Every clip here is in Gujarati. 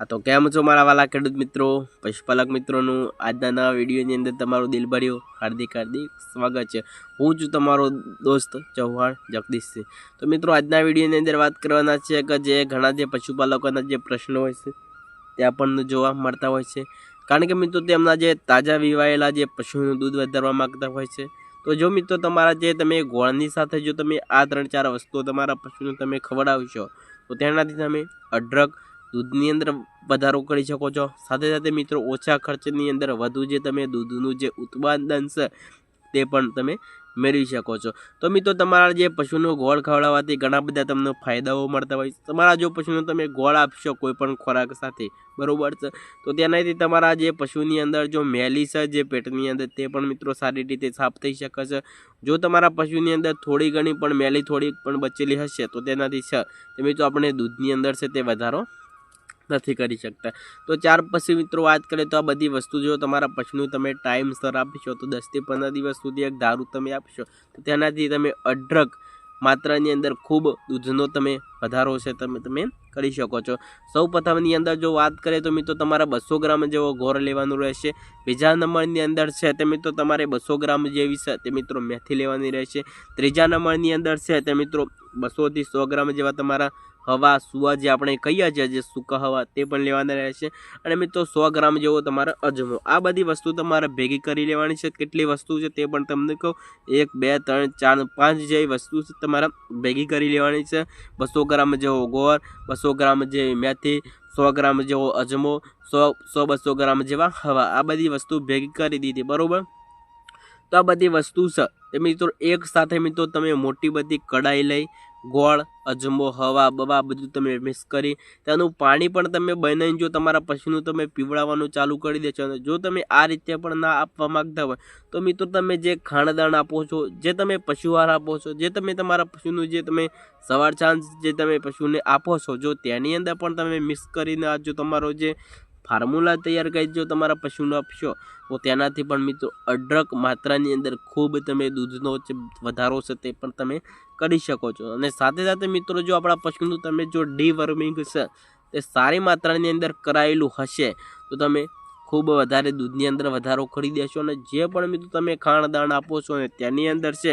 હા તો કેમ છો મારા વાલા ખેડૂત મિત્રો? પશુપાલક મિત્રોનું, આજના નવા વિડીયોની અંદર તમારું દિલભર્યું હાર્દિક હાર્દિક સ્વાગત છે. હું છું તમારો દોસ્ત ચૌહાણ જગદીશસિંહ તો મિત્રો, આજના વિડીયોની અંદર વાત કરવાના છે કે જે ઘણા જે પશુપાલકોના જે પ્રશ્નો હોય છે તે આપણને જોવા મળતા હોય છે. કારણ કે મિત્રો, તેમના જે તાજા વિવાયેલા જે પશુનું દૂધ વધારવા માગતા હોય છે. તો જો મિત્રો, તમારા જે તમે ગોળની સાથે જો તમે આ ત્રણ ચાર વસ્તુઓ તમારા પશુને તમે ખવડાવશો, તો તેનાથી તમે અઢળક દૂધની અંદર વધારો કરી શકો છો. સાથે સાથે મિત્રો, ઓછા ખર્ચની અંદર વધુ જે તમે દૂધનું જે ઉત્પાદન છે, તે પણ તમે મેળવી શકો છો. તો મિત્રો, તમારા જે પશુનો ગોળ ખવડાવવાથી ઘણા બધા તમને ફાયદાઓ મળતા હોય તમારા જો પશુનો તમે ગોળ આપશો કોઈ પણ ખોરાક સાથે, બરાબર છે? તો તેનાથી તમારા જે પશુની અંદર જો મેલી છે, જે પેટની અંદર, તે પણ મિત્રો સારી રીતે સાફ થઈ શકે છે. જો તમારા પશુની અંદર થોડી ઘણી પણ મેલી, થોડી પણ બચેલી હશે, તો તેનાથી છે. તે મિત્રો, આપણે દૂધની અંદર છે તે વધારો નથી કરી શકતા. તો ચાર પછી મિત્રો વાત કરીએ તો આ બધી વસ્તુ જો તમારા પશુનું તમે ટાઈમસર આપશો તો દસથી પંદર દિવસ સુધી એક દારૂ તમે આપશો. તો તેનાથી તમે અઢળક માત્રાની અંદર ખૂબ દૂધનો તમે વધારો છે તમે તમે કરી શકો છો. સૌ પ્રથમની અંદર જો વાત કરીએ તો મિત્રો તમારા બસો ગ્રામ જેવો ઘોર લેવાનું રહેશે. બીજા નંબરની અંદર છે તે મિત્રો તમારે બસો ગ્રામ જેવી છે તે મિત્રો મેથી લેવાની રહેશે. ત્રીજા નંબરની અંદર છે તે મિત્રો બસોથી સો ગ્રામ જેવા તમારા હવા, સુવા જે આપણે કહીએ છીએ, જે સૂકા હવા, તે પણ લેવાના રહેશે. અને મિત્રો, સો ગ્રામ જેવો તમારે અજમો. આ બધી વસ્તુ તમારે ભેગી કરી લેવાની છે. કેટલી વસ્તુ છે તે પણ તમને કહું. એક, બે, ત્રણ, ચાર, પાંચ જેવી વસ્તુ છે તમારે ભેગી કરી લેવાની છે. બસો ગ્રામ જેવો ગોળ, બસો ગ્રામ જેવી મેથી, સો ગ્રામ જેવો અજમો, સો સો બસો ગ્રામ જેવા હવા. આ બધી વસ્તુ ભેગી કરી દીધી. બરાબર? તો આ બધી વસ્તુ છે તે મિત્રો, એક સાથે મિત્રો તમે મોટી બધી કડાઈ લઈ, ગોળ, અજમો, હવા, બવા બધું તમે મિક્સ કરી, તેનું પાણી પણ તમે બનાવીને જો તમારા પશુનું તમે પીવડાવવાનું ચાલુ કરી દેશો અને જો તમે આ રીતે પણ ના આપવા માગતા હોય, તો મિત્રો તમે જે ખાણદાણ આપો છો, જે તમે પશુહાર આપો છો, જે તમે તમારા પશુનું જે તમે સવાર સાંજ જે તમે પશુને આપો છો, જો તેની અંદર પણ તમે મિક્સ કરીને આ જો તમારો જે ફાર્મ્યુલા તૈયાર કરી જો તમારા પશુને આપશો, તો તેનાથી પણ મિત્રો અઢળક માત્રાની અંદર ખૂબ તમે દૂધનો વધારો છે તે પણ તમે કરી શકો છો. અને સાથે સાથે મિત્રો જો આપણા પશુનું તમે જો ડીવર્મિંગ છે, તે સારી માત્રાની અંદર કરાયેલું હશે, તો તમે ખૂબ વધારે દૂધની અંદર વધારો કરી દેશો અને જે પણ મિત્રો તમે ખાણદાણ આપો છો ને તેની અંદર છે,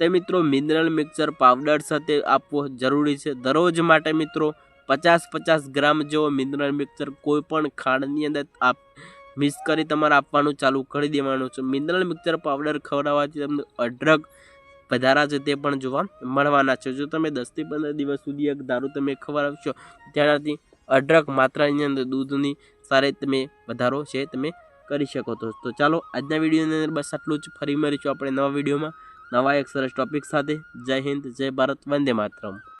તે મિત્રો મિનરલ મિક્સર પાવડર સાથે આપવો જરૂરી છે. દરરોજ માટે મિત્રો પચાસ પચાસ ગ્રામ જેવો મિનરલ મિક્સર કોઈ પણ ખાંડની અંદર આપ, મિક્સ કરી તમારે આપવાનું ચાલુ કરી દેવાનું છે. મિનરલ મિક્સર પાવડર ખવડાવવાથી તમને અઢળક વધારા છે તે પણ જોવા મળવાના છે. જો તમે દસથી પંદર દિવસ સુધી એક દારૂ તમે ખવડાવશો તેનાથી અઢળક માત્રાની અંદર દૂધની સારી તમે વધારો છે તમે કરી શકો છો. તો ચાલો, આજના વિડીયોની અંદર બસ આટલું જ. ફરી મળીશું આપણે નવા વિડીયોમાં નવા એક સરસ ટોપિક સાથે. જય હિન્દ, જય ભારત, વંદે માતરમ.